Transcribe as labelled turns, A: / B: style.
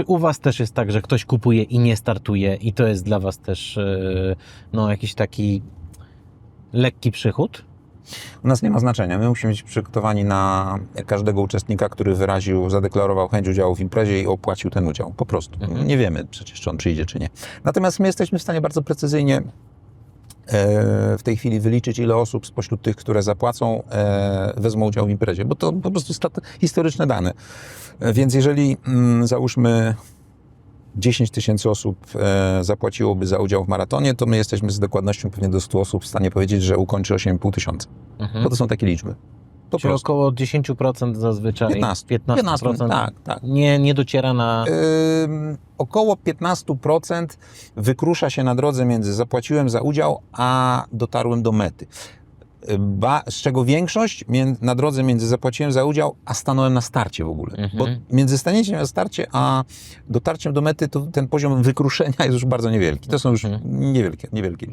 A: Czy u Was też jest tak, że ktoś kupuje i nie startuje i to jest dla Was też e, no, jakiś taki lekki przychód?
B: U nas nie ma znaczenia. My musimy być przygotowani na każdego uczestnika, który wyraził, zadeklarował chęć udziału w imprezie i opłacił ten udział. Po prostu.
A: Mhm.
B: Nie wiemy przecież, czy on przyjdzie, czy nie. Natomiast my jesteśmy w stanie bardzo precyzyjnie w tej chwili wyliczyć, ile osób spośród tych, które zapłacą, e, wezmą udział w imprezie, bo to po prostu historyczne dane. E, Więc jeżeli mm, załóżmy 10 tysięcy osób e, zapłaciłoby za udział w maratonie, to my jesteśmy z dokładnością pewnie do 100 osób w stanie powiedzieć, że ukończy 8,5 tysiąca.
A: Mhm.
B: Bo to są takie liczby. Po
A: Czyli
B: prostu.
A: około 10% zazwyczaj.
B: 15.
A: 15%,
B: 15, tak, tak.
A: Nie, nie dociera na.
B: Ym, około 15% wykrusza się na drodze między zapłaciłem za udział, a dotarłem do mety. Ba, z czego większość na drodze między zapłaciłem za udział, a stanąłem na starcie w ogóle.
A: Mhm.
B: Bo między stanięciem na starcie, a dotarciem do mety, to ten poziom wykruszenia jest już bardzo niewielki. To są już
A: Mhm.
B: niewielkie, niewielkie.